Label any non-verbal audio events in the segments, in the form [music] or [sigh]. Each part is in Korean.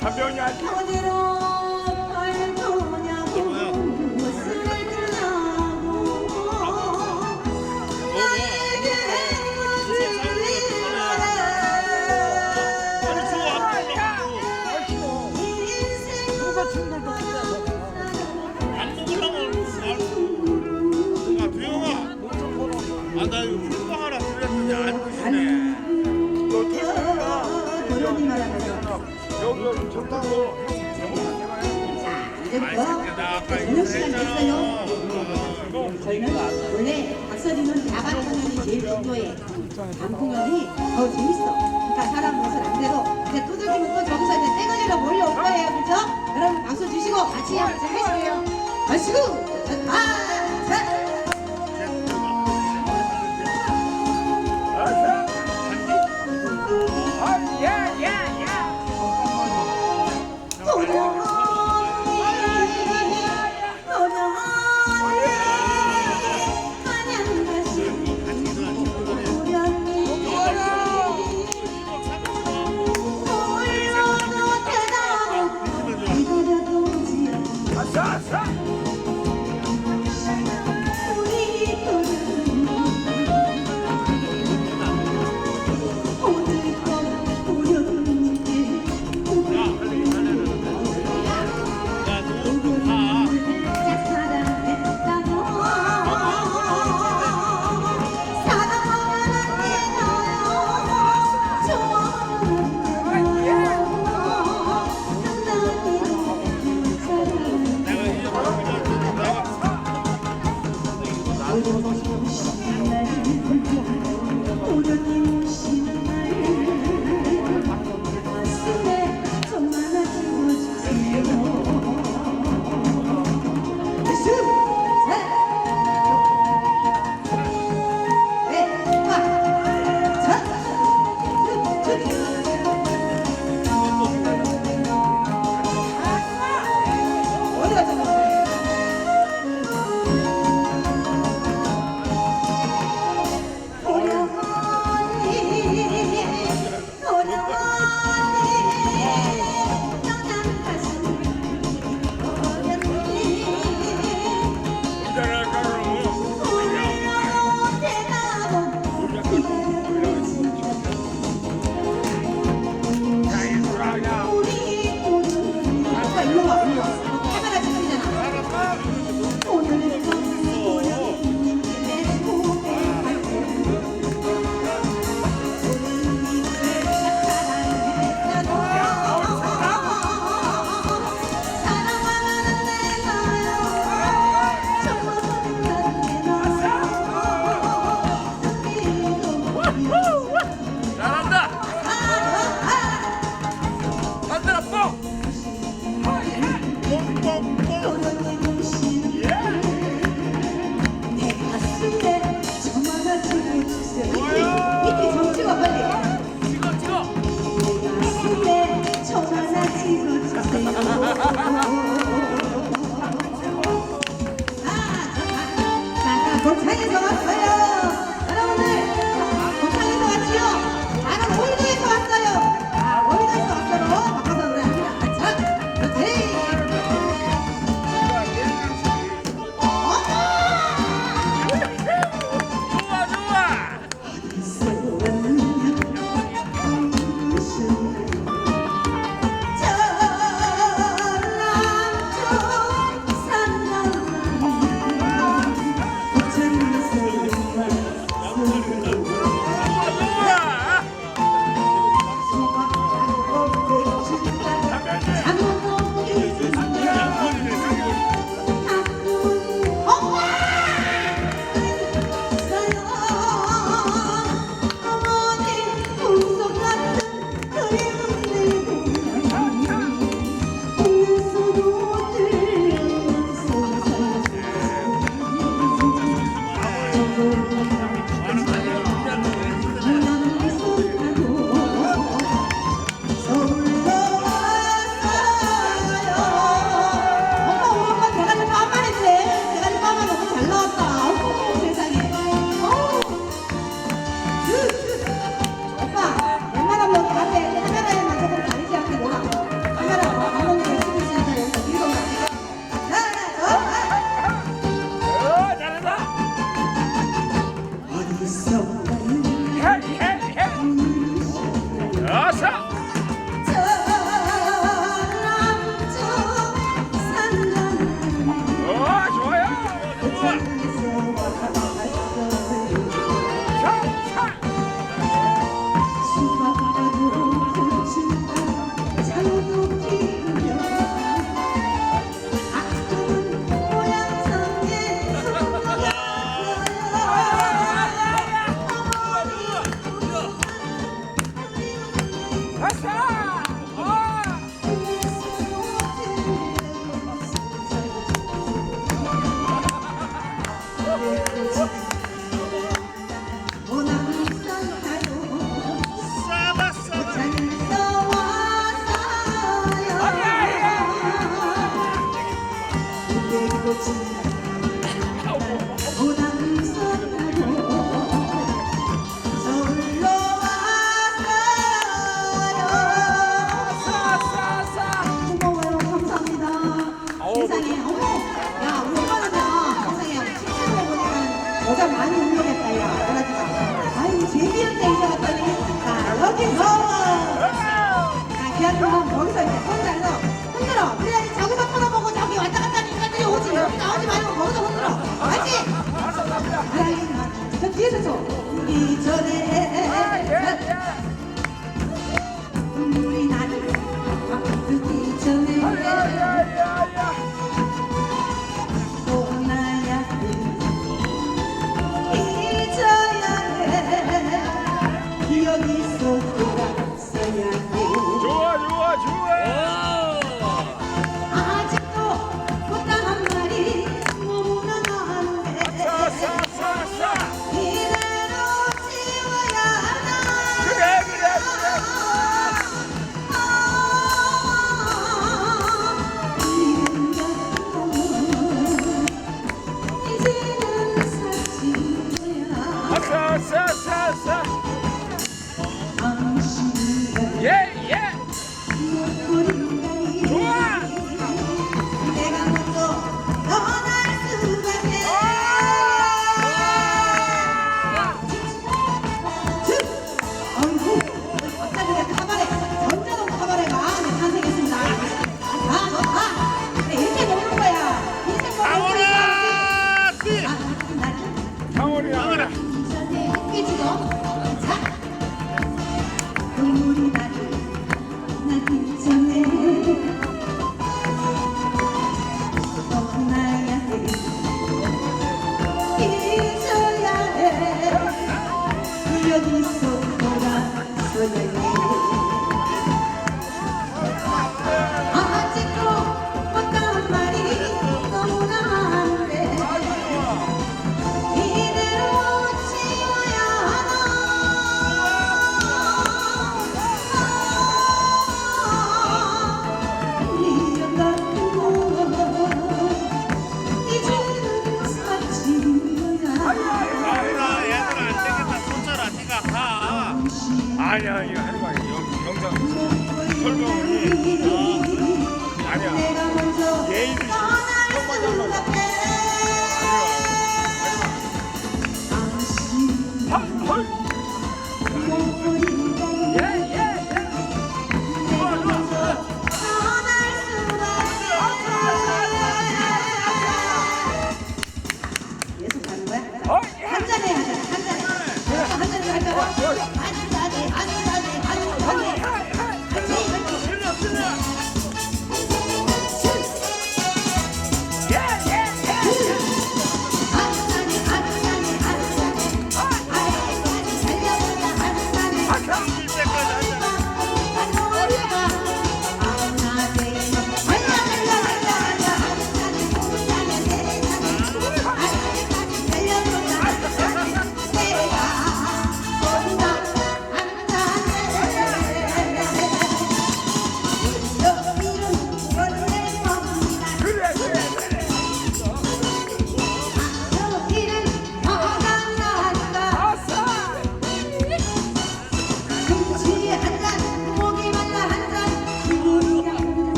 담배원이 안 돼. 아, 네, 저녁 시간 됐어요. 저희는 원래 박서진은 야간 공연이 제일 중요해. 밤 공연이 더 재밌어. 그러니까 사람 옷을 안 대도 이제 도둑이 묶고 저기서 이제 떼거리로 몰려올 거예요, 그죠? 여러분 박수 주시고 같이 한번 하시고요. 마시고. 자, 고창에 어, 뭐. 세상에. 어머. 야 운동하다 세상에 친구들 보니까 여자 많이 운동했다 야. 그러지마. 아이 제비한테 이제 왔더니 자 여기서 자 기아들은 거기서 이제 혼자서 흔들어. 그래야지 저기서 풀어보고 저기 왔다 갔다 하는 인간들이 오지. 여기 나오지 말고 거기서 흔들어. 알지? 알겠습니다 저 뒤에서 줘. 우기 전에. 우리 나를 우리 전에.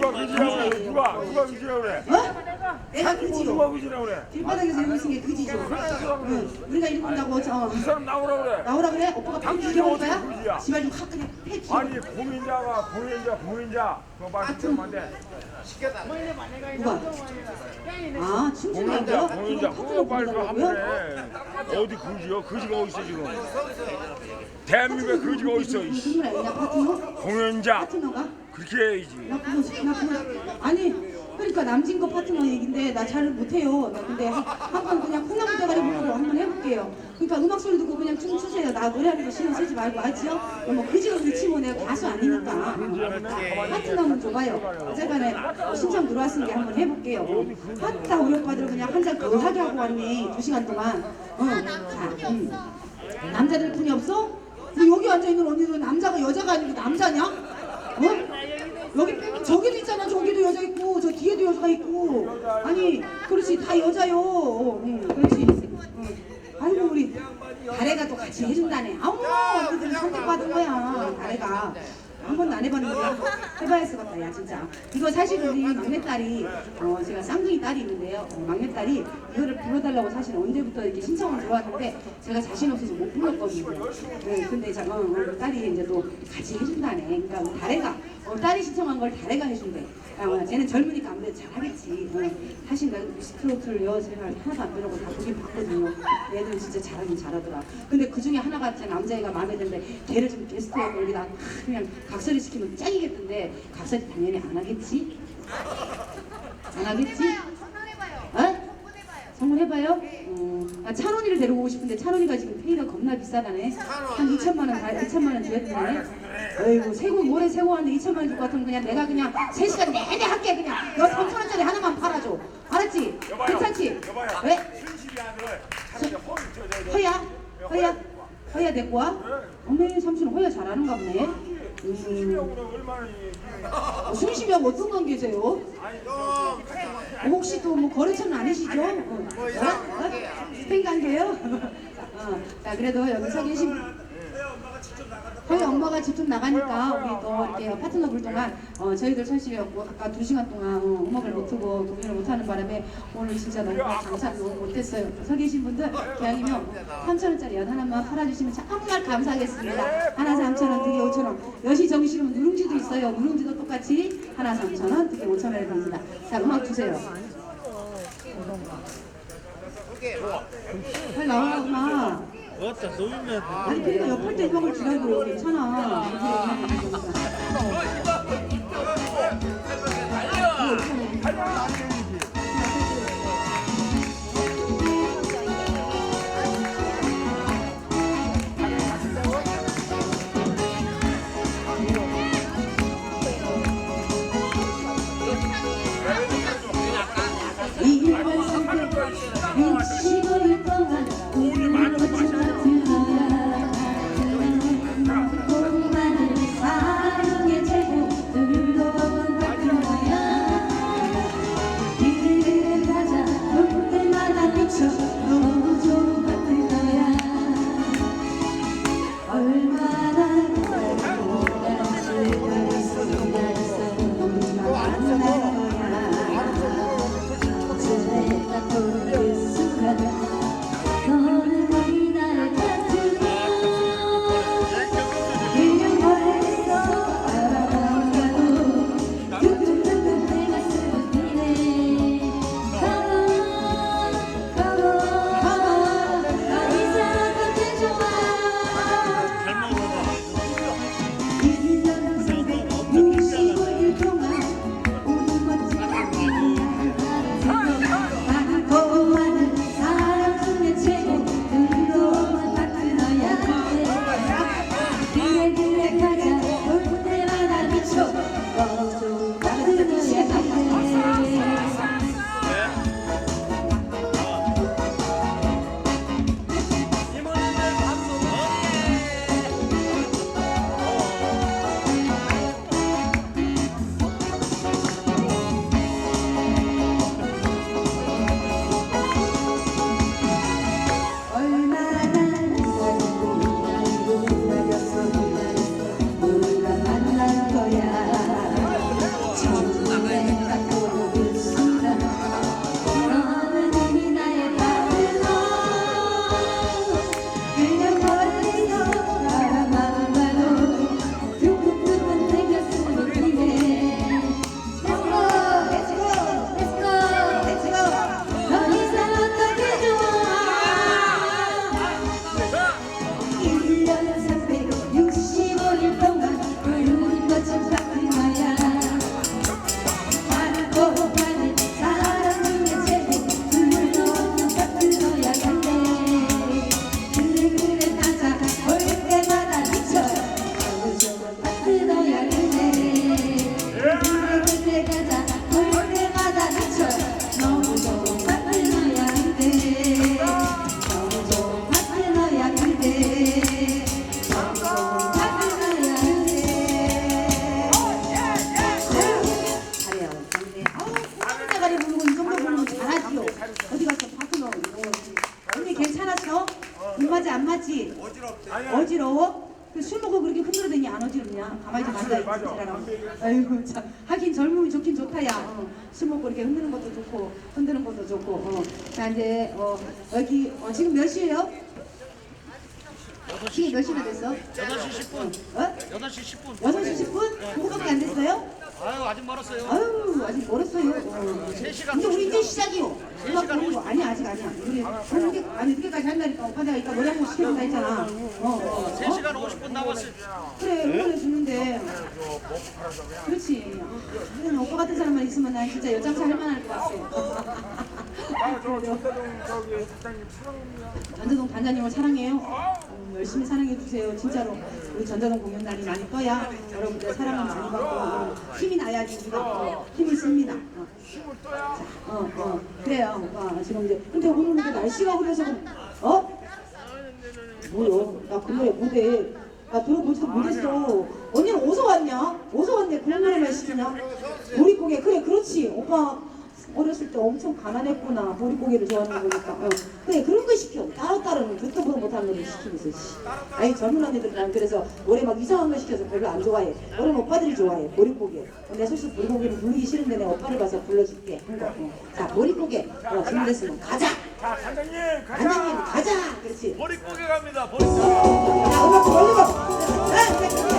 누가 그지라고 그래 누가 누가 그지라고 그래 어? 내가 누가 그지요. 그지라고 그래 길바닥에서 있는 게 그지죠. 응. 우리가 이러고 저 이 사람 나오라 그래 나오라 그래? 오빠가 팬 당신이 어떻게 거야? 그지야? 지발 좀확 그냥 패 줘. 아니 공인자가 공인자 공인자 그거 말씀 안 돼. 누가? 아 춤추는 공인자 거? 공인자 그거 빨리 좀 한번 해 어디 그지요 그지가 어딨어 지금 대한민국에 그지가 어딨어 이씨. 무슨 말 아니냐 파트너? 공연자 파트너가? 그렇게 해야지 나 그거 아니 그러니까 남진거 파트너 얘긴데 나 잘 못해요. 나 근데 한번 그냥 콩나물 대가리 부르고 한번 해볼게요. 그러니까 음악 소리 듣고 그냥 춤 추세요. 나 노래하는 거 신경 쓰지 말고 알지요? 뭐 그지가 그렇지 뭐 내가 가수 아니니까. 파트너 한번 줘봐요. 어쨌간에 신청 들어왔으니까 한번 해볼게요. 하다 우리 오빠들 그냥 한잔더 하게 하고 왔네. 두 시간 동안. 응. 자, 음. 남자들 분이 없어? 여기 앉아 있는 언니들은 남자가 여자가 아니고 남자냐? 어? 여기 저기도 있잖아. 저기도 여자 있고 저 뒤에도 여자가 있고. 아니 그렇지. 다 여자요. 어, 응, 그렇지. 응. 아이고 우리 다래가 또 같이 해준다네. 아우 언니들 선택받은 거야 다래가. 한 번도 안 해봤는데. 해봐야 할것 같다 야 진짜. 이거 사실 우리 막내딸이 어 제가 쌍둥이 딸이 있는데요. 어, 막내딸이 이거를 불러달라고 사실 언제부터 이렇게 신청을 들어왔는데 제가 자신 없어서 못 불렀거든요. 네, 근데 자, 어, 어, 딸이 이제 또 같이 해준다네. 그러니까 다래가 어, 딸이 신청한 걸 다래가 해준대. 아, 어, 쟤는 젊으니까 아무래도 잘하겠지. 어, 사실 나 스트로트를요. 제가 하나도 안 배우고 다 보긴 봤거든요. 얘들 진짜 잘하긴 잘하더라. 근데 그 중에 하나가 제 남자애가 마음에 드는데 걔를 좀 게스트에 여기다 그냥 각설이 시키면 짱이겠던데 각설이 당연히 안 하겠지? 안 하겠지? 어? 성공해봐요? 어, 아, 찬원이를 데리고 오고 싶은데 찬원이가 지금 페이가 겁나 비싸다네. 한 2천만 원, 2천만 원 줘야 되네 어이구 세고 모레 세고 하는데 2천만 원줄것 같으면 그냥 내가 그냥 3시간 내내 할게 그냥 너 3천 원짜리 하나만 팔아줘 알았지? 괜찮지? 여봐요 왜? 저, 저, 저. 허야? 허야? 허야 데리고 와? 어메 삼촌 허야 잘하는가 보네 음, 실력으로 얼마나 이- 이- 어, 어떤 관계세요? 어, 혹시 또 뭐 거래처는 아니시죠? 어, 어? 어? 스팸 관계요? [laughs] 어, 자 그래도 여기 서 계신 저희 엄마가 직접 나가니까 우리 또 이렇게 파트너 불 동안 어, 저희들 손실이었고 아까 두 시간 동안 어, 음악을 못 틀고 공연을 못 하는 바람에 오늘 진짜 너무 감사 너무 못했어요. 서 계신 분들 기왕이면 3천 원짜리 연 하나만 팔아주시면 정말 감사하겠습니다. 하나 3천 원, 두개 5천 원. 여시 정시면 누룽지도 있어요. 누룽지도 똑같이 하나 3천 원, 두개 5천 원에 듭니다. 자 음악 주세요. 빨리 나와 음악. 어따 소유면 아니 그러니까 옆에 때 음악을 주라고요. 괜찮아. 이런 것도 좋고 흔드는 것도 좋고. 어. 자 이제 어, 여기 어, 지금 몇 시예요? 지금 몇 시나 됐어? 8시 10분. 어? 8시 10분. 6시 10분? 그거밖에 안 됐어요? 아유, 아직 멀었어요. 아유 아직 멀었어요. 어. 세 시간 근데 우리 이제. 시작이요. 세 음악 시간 보는 거 아니 아직 아니야. 우리 늦게 아니 늦게까지 한다니까 오빠 내가 이따 노래 한곡 시켜준다 했잖아. 어, 어. 3시간 50분 남았어요. 그래 응원해 주는데. 그렇지. 그냥 오빠 같은 사람만 있으면 난 진짜 여장사 할 만할 것 같아. [laughs] 아 저 전대동 저기 사장님 사랑합니다. 전자동 단장님을 사랑해요. 음, 열심히 사랑해 주세요. 진짜로 우리 전자동 공연단이 많이 떠야 여러분들 사랑을 많이 받고 어, 힘이 나야지 우리가 어, 힘을 씁니다. 어. 힘을 떠야. 어, 어, 그래요. 오빠 지금 이제 근데 오늘 이제 날씨가 흐려서 그- 어? 뭐요? 나그 노래 못해. 나 들어보지도 못했어. 언니는 어디서 왔냐? 어디서 왔네? 그런 노래만 시키냐? 보릿고개 그래 그렇지. 오빠 어렸을 때 엄청 가난했구나. 보릿고개를 좋아하는 거니까. 어. 그래 그런 거 시켜. 따로따로는 듣도 보도 못하는 노래 시키면서. 씨. 아니 젊은 언니들 난 그래서 노래 막 이상한 거 시켜서 별로 안 좋아해. 어른 오빠들이 좋아해. 보릿고개. 내 솔직히 보릿고개를 부르기 싫은데 내 오빠를 봐서 불러줄게. 한 거. 어. 자 보릿고개. 어, 준비됐으면 가자. 자 반장님 가자. 가자. 그렇지. 머릿고개 갑니다. 자, 음악 돌리고. 자.